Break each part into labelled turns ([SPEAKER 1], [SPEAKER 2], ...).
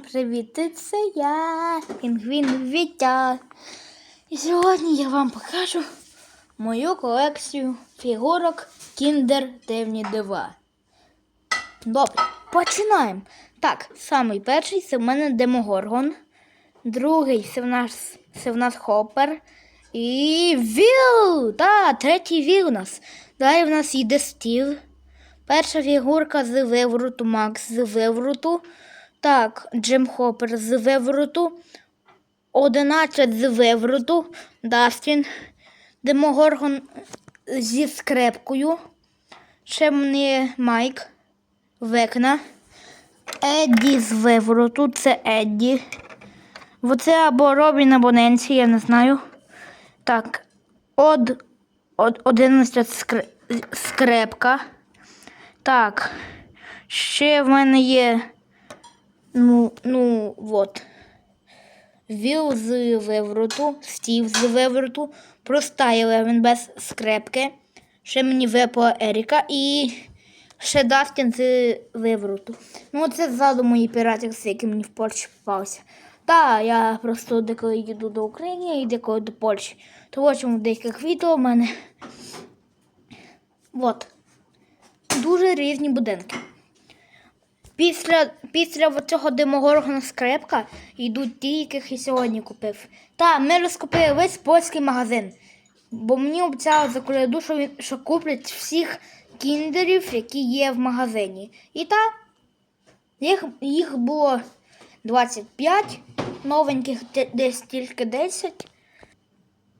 [SPEAKER 1] Привіт! Це я, Пінгвін Вітя. І сьогодні я вам покажу мою колекцію фігурок Kinder Темні Дива. Добре, починаємо. Так, самий перший це в мене Демогоргон. Другий це в нас, це в нас Хоппер. І Віл! Та, третій Віл у нас. Далі в нас йде Стів. Перша фігурка з вивороту Макс з вивороту. Так, Джим Хоппер з вивороту. 11 з вивороту. Дастін. Демогоргон зі скрепкою. Ще мені Майк. Векна. Едді з вивороту. Це Едді. Оце або Робін, або Ненсі, я не знаю. Так. Од, од 11 скр... скрепка. Так. Ще в мене є. Ну, ну, от. Віл з вивороту, Стів з вивороту, проста Єлевен без скрепки. Ще мені випала Еріка і ще Дастін з вивороту. Ну, це ззаду мої піратівці, які мені в Польщі попалися. Так, я просто деколи їду до України і деколи до Польщі. Того чому в деяких відео в мене. От. Дуже різні будинки. Після, після цього демогоргона скрепка йдуть ті, яких я сьогодні купив. Та, ми розкупили весь польський магазин. Бо мені обіцяли за коляду, що, що куплять всіх кіндерів, які є в магазині. І так, їх, їх було 25, новеньких десь тільки 10.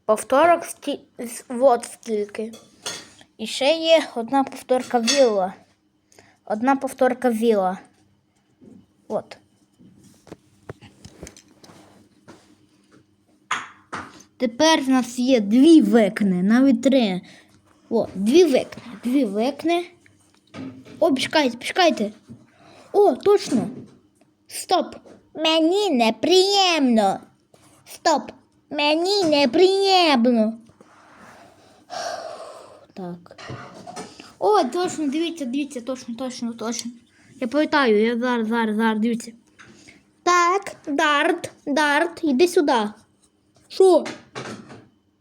[SPEAKER 1] Повторок сті... от стільки. І ще є одна повторка вілла. Одна повторка віла. От. Тепер в нас є дві векни, навіть три. О, дві векни. Дві векни. О, почекайте, почекайте. О, точно. Стоп. Мені неприємно. Стоп. Мені неприємно. Так. О, точно, дивіться, дивіться, точно, точно, точно. Я пам'ятаю, я зараз, зараз, зараз, дивіться. Так, Дарт, Дарт, іди сюди. Що?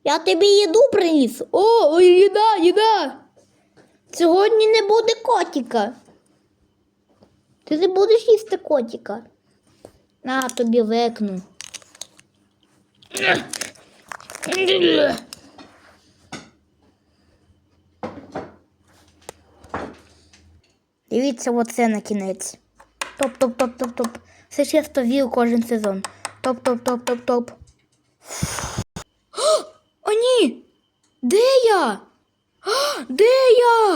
[SPEAKER 1] Я тобі їду приніс. О, ой, їда, їда. Сьогодні не буде котика. Ти не будеш їсти котика. На тобі векну. Дивіться оце на кінець. Топ-топ-топ-топ-топ. Все чисто вів кожен сезон. Топ-топ-топ-топ-топ. О, ні! Де я? Де я?